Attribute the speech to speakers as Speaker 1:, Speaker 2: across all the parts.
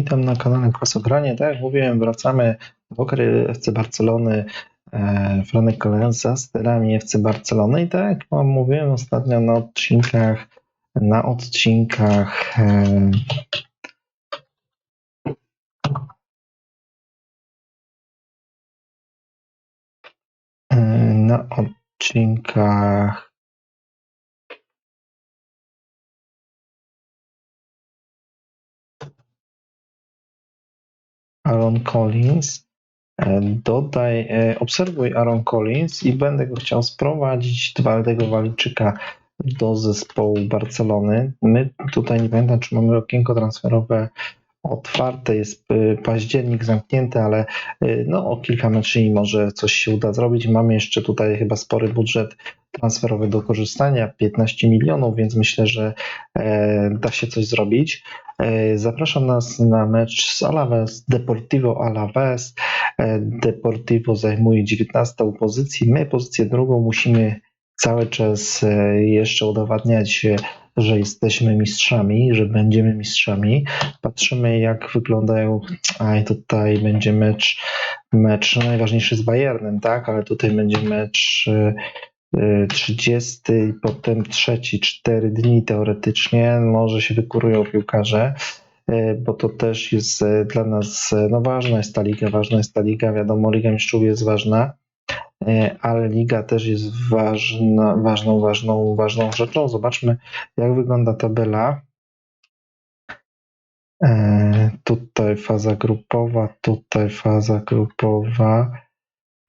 Speaker 1: Witam na kanale Krasogranie. Tak jak mówiłem, wracamy do gry FC Barcelony. E, Franek Kolejan za sterami FC Barcelony i tak jak wam mówiłem ostatnio na odcinkach, na odcinkach e, e, na odcinkach Aaron Collins. E, Dodaj, e, obserwuj Aaron Collins i będę go chciał sprowadzić Twardego Walijczyka do zespołu Barcelony. My tutaj nie pamiętam, czy mamy okienko transferowe otwarte, jest e, październik zamknięty, ale no, o kilka meczy i może coś się uda zrobić. Mamy jeszcze tutaj chyba spory budżet transferowy do korzystania, 15 milionów, więc myślę, że e, da się coś zrobić. E, Zapraszam nas na mecz z Alaves, Deportivo Alaves. E, Deportivo zajmuje 19 pozycję. My pozycję drugą musimy cały czas jeszcze udowadniać, że jesteśmy mistrzami, że będziemy mistrzami. Patrzymy jak wyglądają, a i tutaj będzie mecz, mecz najważniejszy z Bayernem, tak, ale tutaj będzie mecz 30 i potem trzeci, 4 dni teoretycznie, może się wykurują piłkarze e, bo to też jest e, dla nas, e, no ważna jest ta liga, ważna jest ta liga, wiadomo, Liga Mistrzów jest ważna, ale liga też jest ważna, ważną, ważną, ważną rzeczą. Zobaczmy, jak wygląda tabela. Tutaj faza grupowa, tutaj faza grupowa.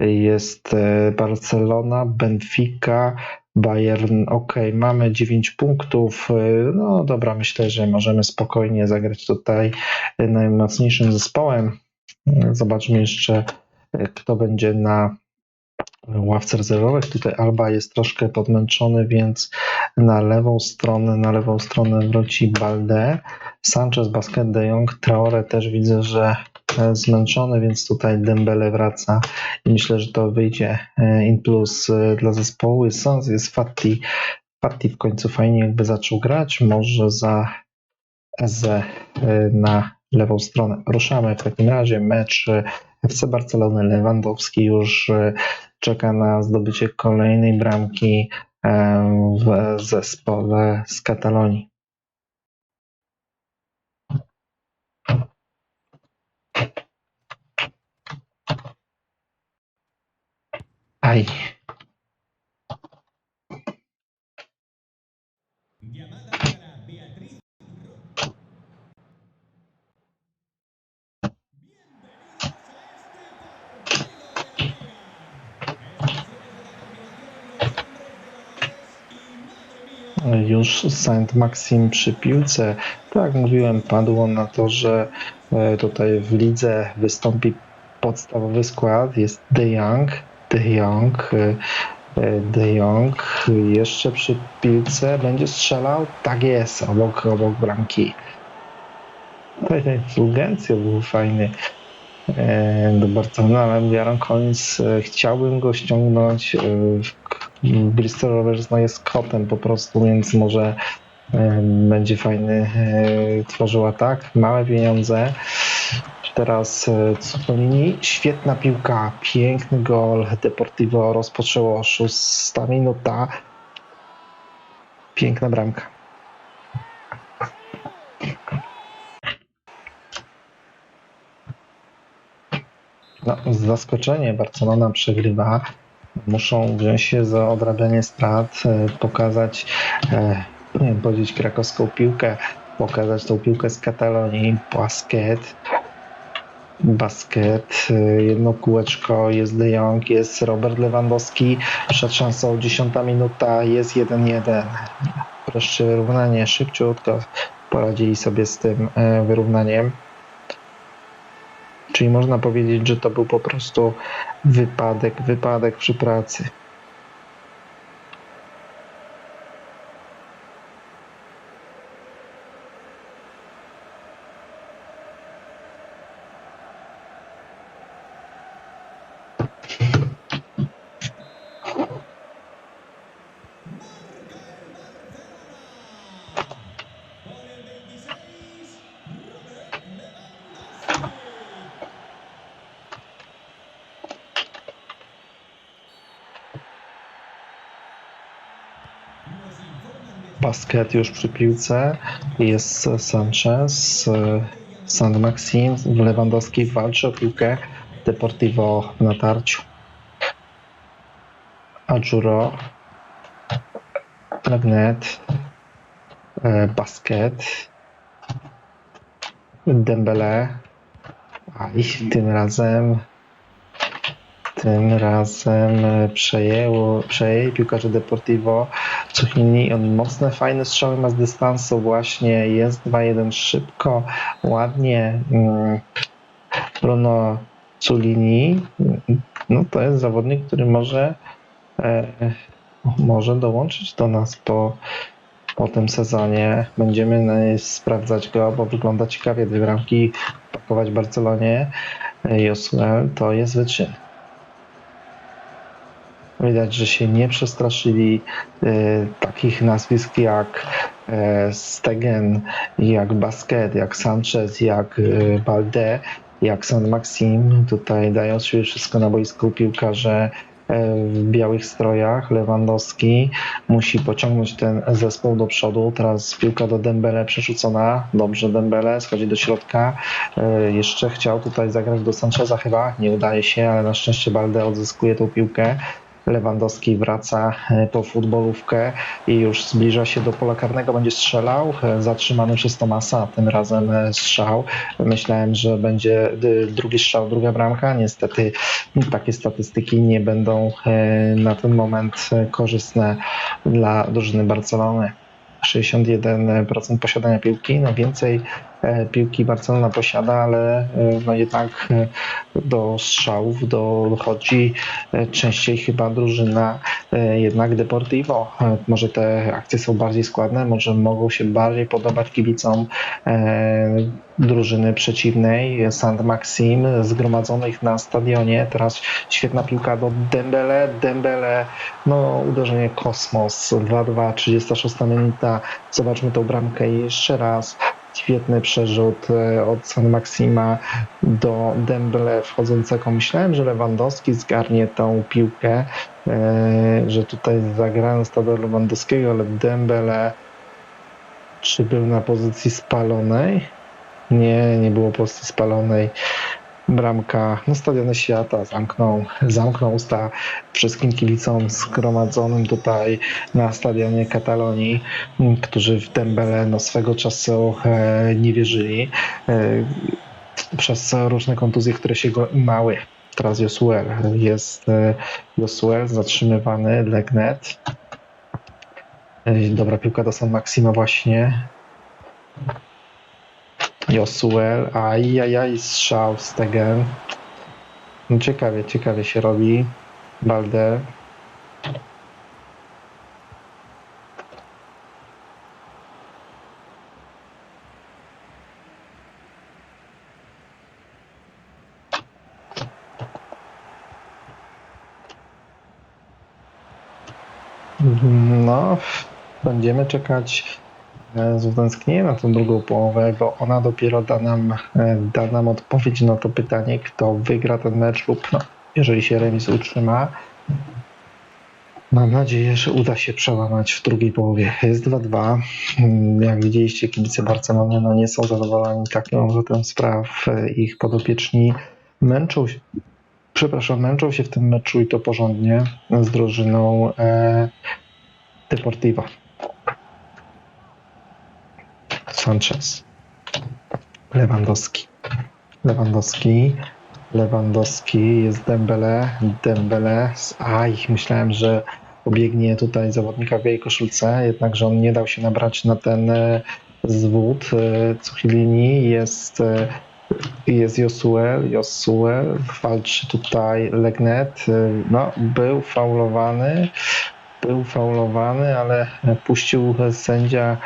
Speaker 1: Jest e, Barcelona, Benfica, Bayern. Ok, mamy 9 punktów. E, No dobra, myślę, że możemy spokojnie zagrać tutaj e, najmocniejszym zespołem. Zobaczmy jeszcze, kto będzie na ławce rezerwowych. Tutaj Alba jest troszkę podmęczony, więc na lewą stronę, na lewą stronę wróci Balde. Sanchez, Basket, De Jong, Traore też widzę, że zmęczony, więc tutaj Dembele wraca i myślę, że to wyjdzie e, in plus e, dla zespołu. Sons, jest Fatti. Fatti w końcu fajnie jakby zaczął grać, może za Eze e, na lewą stronę. Ruszamy w takim razie mecz e, FC Barcelony. Lewandowski już e, czeka na zdobycie kolejnej bramki e, w zespole z Katalonii.
Speaker 2: Mía.
Speaker 1: już Saint Maxim przy piłce. Tak jak mówiłem, padło na to, że e, tutaj w lidze wystąpi podstawowy skład. Jest De Jong, De Jong, e, e, De Jong jeszcze przy piłce będzie strzelał. Tak jest, obok, obok bramki. Ten Fulgencio był fajny e, do Barcelony, ale Jaron Collins e, chciałbym go ściągnąć. e, Bristol Rovers no jest kotem po prostu, więc może będzie fajny, tworzył atak, małe pieniądze. Teraz e, Cupolini, świetna piłka, piękny gol, Deportivo rozpoczęło szósta minuta, piękna bramka. No, zaskoczenie, Barcelona przegrywa. Muszą wziąć się za odrabianie strat, e, pokazać, e, nie powiedzieć krakowską piłkę, pokazać tą piłkę z Katalonii, basket, basket, e, jedno kółeczko, jest De Jong, jest Robert Lewandowski, przed szansą 10 minuta, jest 1-1. Wreszcie wyrównanie, szybciutko poradzili sobie z tym e, wyrównaniem. Czyli można powiedzieć, że to był po prostu wypadek, wypadek przy pracy. Basket już przy piłce. Jest Sanchez. San Maxim. Lewandowski walczy o piłkę. Deportivo w natarciu. Adjuro. Legnet. e, Basket. Dembele. Aj, tym razem tym razem e, przejęło, przejęli piłkarze Deportivo Cuchini. On mocne, fajne strzały ma z dystansu właśnie. Jest 2-1 szybko, ładnie. Mm, Bruno Culini, no to jest zawodnik, który może e, może dołączyć do nas po, po tym sezonie. Będziemy sprawdzać go, bo wygląda ciekawie. Dwie bramki pakować Barcelonie. E, Josuel to jest wyczyn. Widać, że się nie przestraszyli e, takich nazwisk jak e, Stegen, jak Basket, jak Sanchez, jak e, Balde, jak San Maxim. Tutaj dają sobie wszystko na boisku piłkarze e, w białych strojach. Lewandowski musi pociągnąć ten zespół do przodu. Teraz piłka do Dembele przerzucona. Dobrze Dembele schodzi do środka. E, Jeszcze chciał tutaj zagrać do Sancheza chyba. Nie udaje się, ale na szczęście Balde odzyskuje tą piłkę. Lewandowski wraca e, po futbolówkę i już zbliża się do pola karnego, będzie strzelał, e, zatrzymany przez Tomasa, tym razem e, strzał. Myślałem, że będzie drugi strzał, druga bramka. Niestety takie statystyki nie będą na ten moment korzystne dla drużyny Barcelony. 61% posiadania piłki, no więcej piłki Barcelona posiada, ale e, no jednak e, do strzałów do, dochodzi e, częściej chyba drużyna e, jednak Deportivo. E, Może te akcje są bardziej składne, może mogą się bardziej podobać kibicom e, drużyny przeciwnej, Sant Maxim, zgromadzonych na stadionie. Teraz świetna piłka do Dembele. Dembele, no uderzenie kosmos. 2-2, 36 minuta. Zobaczmy tą bramkę jeszcze raz. Świetny przerzut e, od San Maxima do Dembele wchodzącego. Myślałem, że Lewandowski zgarnie tą piłkę, e, że tutaj zagrałem stado Lewandowskiego, ale Dembele czy był na pozycji spalonej? Nie, nie było pozycji spalonej. Bramka, no stadiony świata zamknął, zamknął usta wszystkim kibicom zgromadzonym tutaj na stadionie Katalonii, którzy w Dembele no, swego czasu e, nie wierzyli e, przez różne kontuzje, które się go imały. Teraz Josuel jest e, Josuel zatrzymywany, Legnet. E, Dobra piłka do San Maxima właśnie. Josuel, ajajaj, strzał, Stegen. No ciekawie, ciekawie się robi. Balde. No, będziemy czekać e, z utęsknieniem na tą drugą połowę, bo ona dopiero da nam, e, da nam odpowiedź na to pytanie, kto wygra ten mecz lub no, jeżeli się remis utrzyma. Mam nadzieję, że uda się przełamać w drugiej połowie. Jest 2-2. Mm, Jak widzieliście, kibice Barcelony no, nie są zadowoleni takim obrotem spraw. E, Ich podopieczni męczą się, przepraszam, męczą się w tym meczu i to porządnie z drużyną e, Deportiva. Sanchez. Lewandowski. Lewandowski. Lewandowski. Jest Dembele. Dembele. Aj, myślałem, że obiegnie tutaj zawodnika w białej koszulce, jednakże on nie dał się nabrać na ten e, zwód. E, Cuchilini jest e, jest Josuel, Josuel walczy tutaj Legnet, no był faulowany, był faulowany, ale puścił sędzia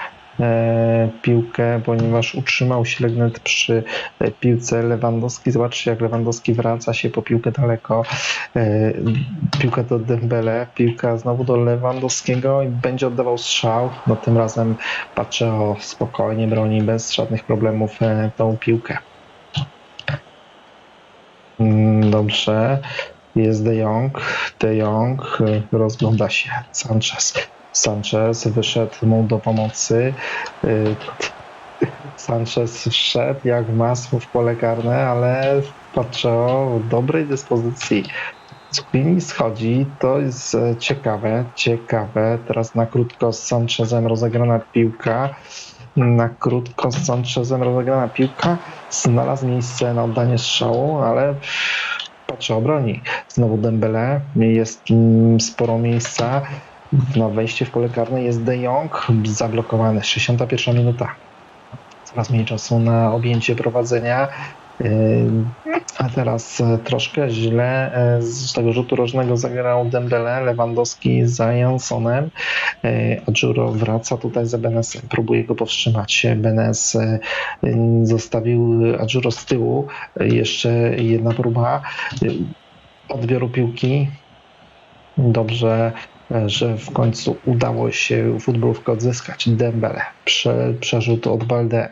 Speaker 1: piłkę, ponieważ utrzymał się Legnet przy e, piłce Lewandowski. Zobaczcie, jak Lewandowski wraca się po piłkę daleko. E, piłka do Dembele, piłka znowu do Lewandowskiego i będzie oddawał strzał. No tym razem patrzę o spokojnie, broni bez żadnych problemów e, tą piłkę. Mm, Dobrze. Jest De Jong. De Jong rozgląda się. Sanchez. Sanchez wyszedł mu do pomocy. Y, Sanchez wszedł jak masło w pole karne, ale patrzę w dobrej dyspozycji. Zucchini schodzi, to jest e, ciekawe, ciekawe. Teraz na krótko z Sanchezem rozegrana piłka. Na krótko z Sanchezem rozegrana piłka. Znalazł miejsce na oddanie strzału, ale patrzę obroni. Znowu Dembele, jest mm, sporo miejsca. Na wejście w pole karne jest De Jong, zablokowany. 61 minuta. Coraz mniej czasu na objęcie prowadzenia. Yy, A teraz e, troszkę źle e, z tego rzutu rożnego zagrał Dembele, Lewandowski za Jansonem. E, Adjuro wraca tutaj za Benesem, próbuje go powstrzymać. Benes zostawił Adjuro z tyłu. Jeszcze jedna próba odbioru piłki. Dobrze, że w końcu udało się futbolówkę odzyskać. Dembele, prze, przerzut od Balde.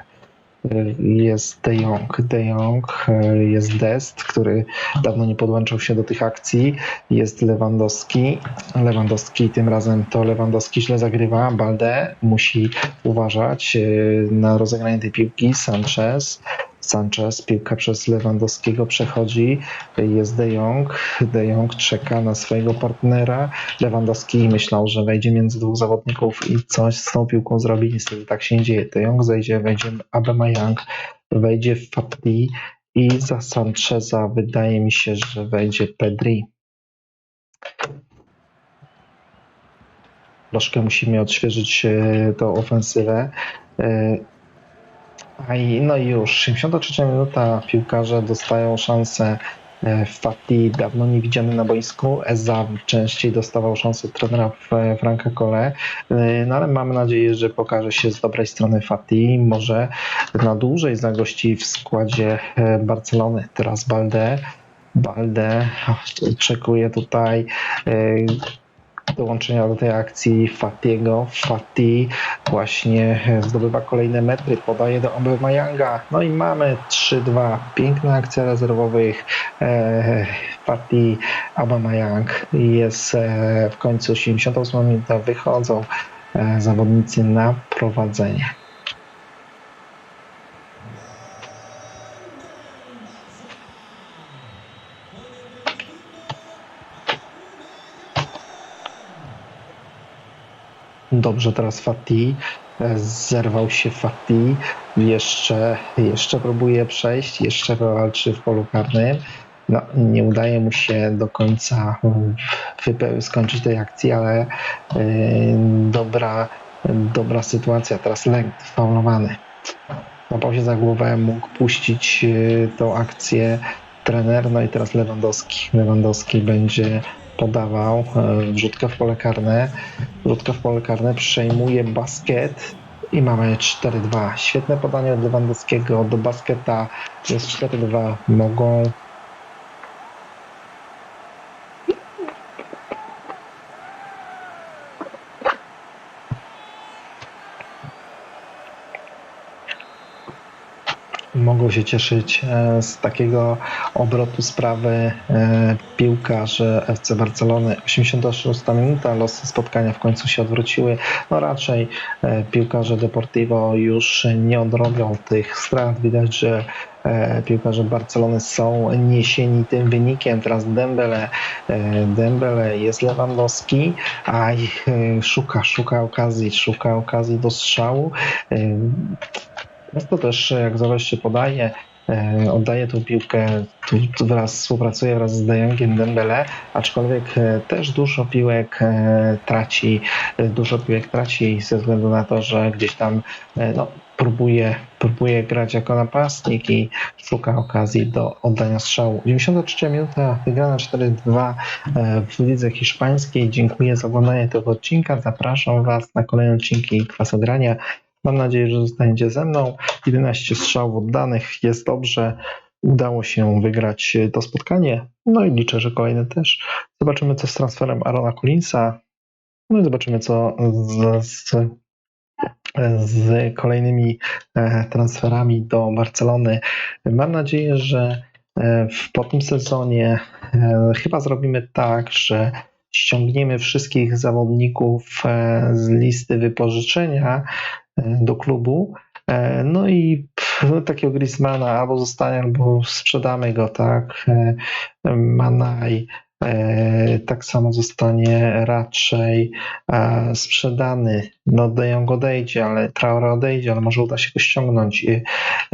Speaker 1: Jest De Jong, De Jong, e, jest Dest, który dawno nie podłączał się do tych akcji. Jest Lewandowski. Lewandowski tym razem to Lewandowski źle zagrywa. Balde musi uważać e, na rozegranie tej piłki. Sanchez. Sanchez, piłka przez Lewandowskiego przechodzi. Jest De Jong. De Jong czeka na swojego partnera. Lewandowski myślał, że wejdzie między dwóch zawodników i coś z tą piłką zrobi. Niestety tak się nie dzieje. De Jong zejdzie, wejdzie Aubameyang, wejdzie Fati i za Sancheza wydaje mi się, że wejdzie Pedri. Troszkę musimy odświeżyć e, tą ofensywę. A i, no i już, 73 minuta, piłkarze dostają szansę. E, Fati dawno nie widziany na boisku. Eza częściej dostawał szansę trenera Franka Kole. E, No ale mamy nadzieję, że pokaże się z dobrej strony Fati. Może na dłużej zagości w składzie e, Barcelony. Teraz Balde. Balde oczekuje tutaj dołączenia do tej akcji Fatiego. Fati właśnie zdobywa kolejne metry, podaje do Aubameyanga. No i mamy 3-2. Piękna akcja rezerwowych. E, Fati, Aubameyang. Jest e, w końcu 88 minuta. Wychodzą e, zawodnicy na prowadzenie. Dobrze teraz Fati. E, Zerwał się Fati. Jeszcze, jeszcze próbuje przejść, jeszcze walczy w polu karnym. No, nie udaje mu się do końca skończyć tej akcji, ale e, dobra, dobra sytuacja. Teraz lęk faulowany. Łapał się za głowę, mógł puścić e, tą akcję trener. No i teraz Lewandowski. Lewandowski będzie podawał e, wrzutkę w pole karne. Wrzutka w pole karne przejmuje basket i mamy 4-2. Świetne podanie od Lewandowskiego do basketa. Jest 4-2. Mogą. Mogą się cieszyć e, z takiego obrotu sprawy e, piłkarze FC Barcelony. 86 minuta, losy spotkania w końcu się odwróciły. No raczej e, piłkarze Deportivo już nie odrobią tych strat. Widać, że piłkarze Barcelony są niesieni tym wynikiem. Teraz Dembele, Dembele jest Lewandowski, a szuka, szuka okazji, szuka okazji do strzału. E, Często też, jak zobaczcie, podaje, e, oddaje tą piłkę, tu, wraz współpracuje wraz z Dejongiem Dembele, aczkolwiek e, też dużo piłek e, traci, e, dużo piłek traci ze względu na to, że gdzieś tam e, no, próbuje, próbuje grać jako napastnik i szuka okazji do oddania strzału. 93 minuta, wygrana 4-2 e, w lidze hiszpańskiej. Dziękuję za oglądanie tego odcinka. Zapraszam Was na kolejne odcinki Kwasogrania. Mam nadzieję, że zostaniecie ze mną. 11 strzałów oddanych, jest dobrze. Udało się wygrać to spotkanie. No i liczę, że kolejne też. Zobaczymy, co z transferem Arona Collinsa. No i zobaczymy, co z, z, z kolejnymi e, transferami do Barcelony. Mam nadzieję, że e, w, po tym sezonie e, chyba zrobimy tak, że ściągniemy wszystkich zawodników z listy wypożyczenia do klubu. E, No i no, takiego Griezmana albo zostanie, albo sprzedamy go, tak. E, Manaj e, tak samo zostanie raczej e, sprzedany. No De Jong odejdzie, ale Traore odejdzie, ale może uda się go ściągnąć.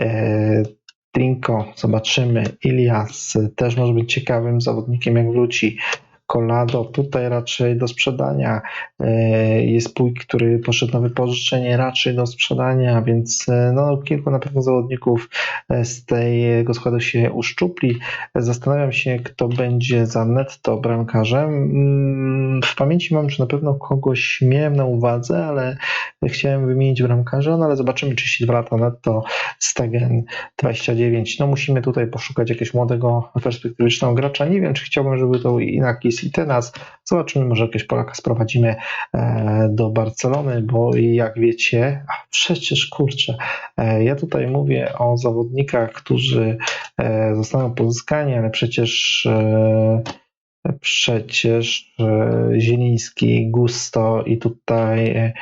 Speaker 1: E, Trinko, zobaczymy. Ilias e, też może być ciekawym zawodnikiem, jak wróci. Colado tutaj raczej do sprzedania. E, Jest Puj, który poszedł na wypożyczenie raczej do sprzedania, więc e, no, kilku na pewno zawodników e, z tego składu się uszczupli. Zastanawiam się, kto będzie za netto bramkarzem. Mm, W pamięci mam, że na pewno kogoś miałem na uwadze, ale chciałem wymienić bramkarza, no ale zobaczymy, 32 lata netto, Stegen 29. No musimy tutaj poszukać jakiegoś młodego, perspektywicznego gracza. Nie wiem, czy chciałbym, żeby to Inakis i Tenas. Zobaczymy, może jakiegoś Polaka sprowadzimy e, do Barcelony, bo jak wiecie, a przecież kurczę, e, ja tutaj mówię o zawodnikach, którzy e, zostaną pozyskani, ale przecież przecież Zieliński, Gusto i tutaj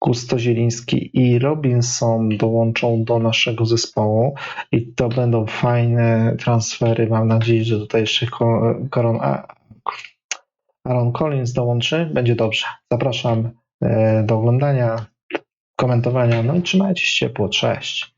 Speaker 1: Gusto Zieliński i Robinson dołączą do naszego zespołu i to będą fajne transfery. Mam nadzieję, że tutaj jeszcze Ko- Koron, Aaron Collins dołączy. Będzie dobrze. Zapraszam e, do oglądania, komentowania. No i trzymajcie się ciepło. Cześć.